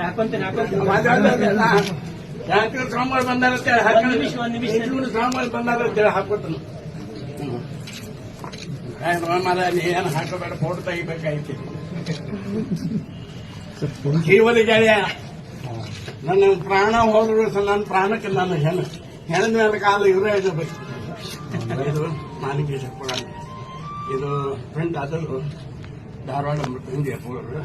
ಹಾಕೊಂತೇನೆ ಹಾಕೊಂತೇನೆ ಯಾಕೆ ಸ್ವಾಮಿಗಳು ಬಂದಾರ ಫೋಟೋ ಗೆಳೆಯ ನನ್ನ ಪ್ರಾಣ ಹೋದ್ರು ನನ್ನ ಪ್ರಾಣಕ್ಕೆ ನಾನು ಹೆಣ ಹೆಣದ ಮೇಲೆ ಕಾಲ ಇವರೇ ಇರಬೇಕು ಇದು ಮಾಲಿಕೆ ಇದು ಫ್ರೆಂಡ್ ಆದರೂ ಧಾರವಾಡ ಪೂರ್ವ